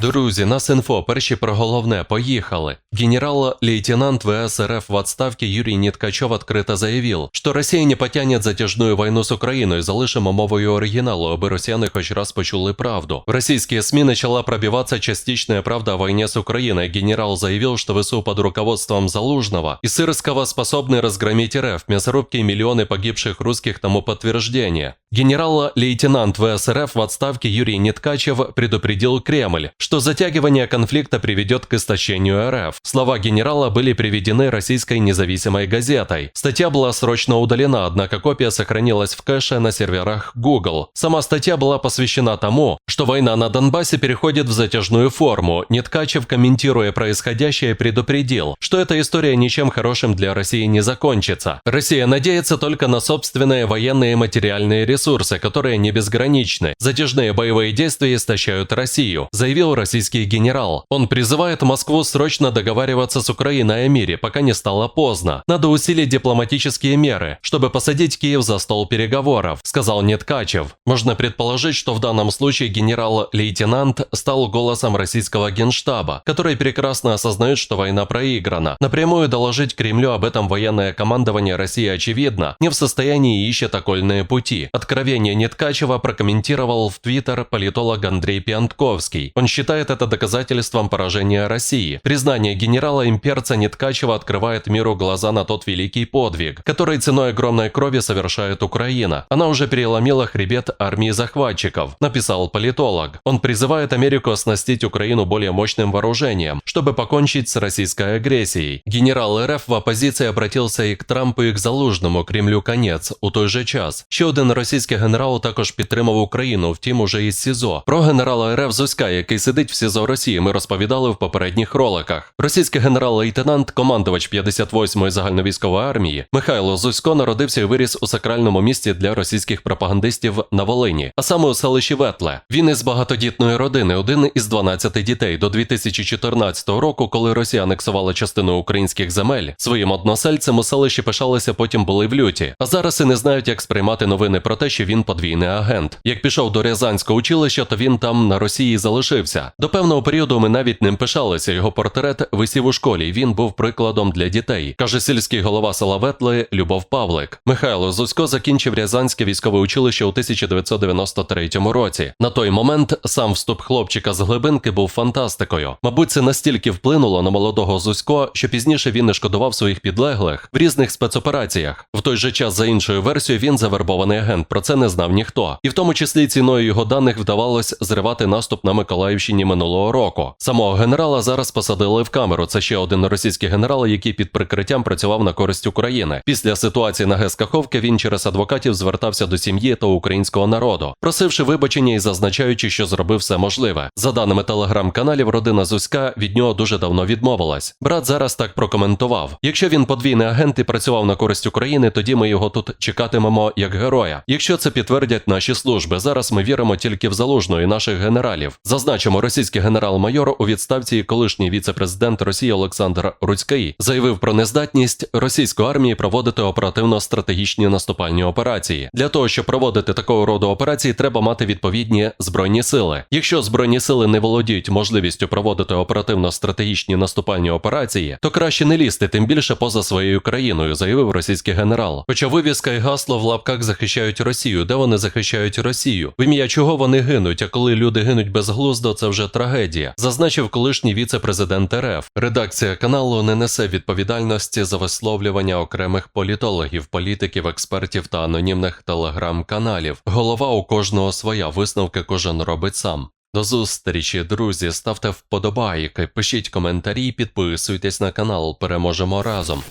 Друзі, нас інфо, перші про головне, поїхали. Генерал-лейтенант ВС РФ в отставке Юрий Неткачев открыто заявил, что Россия не потянет затяжную войну с Украиной, залишимо мовою оригіналу, аби росіяни хоч раз почули правду. В российские СМИ начала пробиваться частичная правда о войне с Украиной. Генерал заявил, что ВСУ под руководством Залужного и Сырского способны разгромить РФ, мясорубки и миллионы погибших русских тому подтверждение. Генерал-лейтенант ВС РФ в отставке Юрий Неткачев предупредил Кремль, что затягивание конфликта приведет к истощению РФ. Слова генерала были приведены российской независимой газетой. Статья была срочно удалена, однако копия сохранилась в кэше на серверах Google. Сама статья была посвящена тому, что война на Донбассе переходит в затяжную форму. Неткачев, комментируя происходящее, предупредил, что эта история ничем хорошим для России не закончится. Россия надеется только на собственные военные и материальные ресурсы, которые не безграничны. Затяжные боевые действия истощают Россию, заявил российский генерал. Он призывает Москву срочно договариваться с Украиной о мире, пока не стало поздно. Надо усилить дипломатические меры, чтобы посадить Киев за стол переговоров, сказал Неткачев. Можно предположить, что в данном случае генерал-лейтенант стал голосом российского генштаба, который прекрасно осознает, что война проиграна. Напрямую доложить Кремлю об этом военное командование России очевидно не в состоянии ищет окольные пути. Откровение Неткачева прокомментировал в Твиттер политолог Андрей Пиантковский. Он считает это доказательством поражения России. Признание генерала-имперца Неткачева открывает миру глаза на тот великий подвиг, который ценой огромной крови совершает Украина. Она уже переломила хребет армии захватчиков, написал политолог. Он призывает Америку оснастить Украину более мощным вооружением, чтобы покончить с российской агрессией. Генерал РФ в оппозиции обратился і к Трампу, і к Залужному, Кремлю конець у той же час. Ще один російський генерал також підтримав Україну, втім уже із СІЗО. Про генерала РФ Зуська, який сидить в СІЗО Росії, ми розповідали в попередніх роликах. Російський генерал-лейтенант, командувач 58-ї загальновійськової армії Михайло Зусько народився і виріс у сакральному місті для російських пропагандистів на Волині, а саме у селищі Ветле. Він із багатодітної родини, один із 12 дітей до 2014 року, коли Росія анексувала частину українських земель, своїм односельцем у селищі пишалися, потім були в люті. А зараз і не знають, як сприймати новини про те, що він подвійний агент. Як пішов до Рязанського училища, то він там на Росії залишився. До певного періоду ми навіть ним пишалися. Його портрет висів у школі. Він був прикладом для дітей, каже сільський голова села Ветли Любов Павлик. Михайло Зусько закінчив Рязанське військове училище у 1993 році. На той момент сам вступ хлопчика з глибинки був фантастикою. Мабуть, це настільки вплинуло на молодого Зусько, що пізніше він не шкодував своїх підлеглих в різних спецопераціях. В той же час, за іншою версією, він завербований агент. Це не знав ніхто. І в тому числі ціною його даних вдавалось зривати наступ на Миколаївщині минулого року. Самого генерала зараз посадили в камеру. Це ще один російський генерал, який під прикриттям працював на користь України. Після ситуації на ГЕС Каховки він через адвокатів звертався до сім'ї та українського народу, просивши вибачення і зазначаючи, що зробив все можливе. За даними телеграм-каналів, родина Зуська від нього дуже давно відмовилась. Брат зараз так прокоментував: якщо він подвійний агент і працював на користь України, тоді ми його тут чекатимемо як героя. Якщо це підтвердять наші служби, зараз ми віримо тільки в залужну і наших генералів. Зазначимо, російський генерал-майор у відставці колишній віце-президент Росії Олександр Руцький заявив про нездатність російської армії проводити оперативно-стратегічні наступальні операції. Для того, щоб проводити такого роду операції, треба мати відповідні збройні сили. Якщо збройні сили не володіють можливістю проводити оперативно-стратегічні наступальні операції, то краще не лізти, тим більше поза своєю країною, заявив російський генерал. Хоча вивіска і гасло в лапках захищають Росію, де вони захищають Росію. В ім'я чого вони гинуть, а коли люди гинуть безглуздо, це вже трагедія, зазначив колишній віце-президент РФ. Редакція каналу не несе відповідальності за висловлювання окремих політологів, політиків, експертів та анонімних телеграм-каналів. Голова у кожного своя висновки кожен робить сам. До зустрічі, друзі, ставте вподобайки, пишіть коментарі, підписуйтесь на канал, переможемо разом.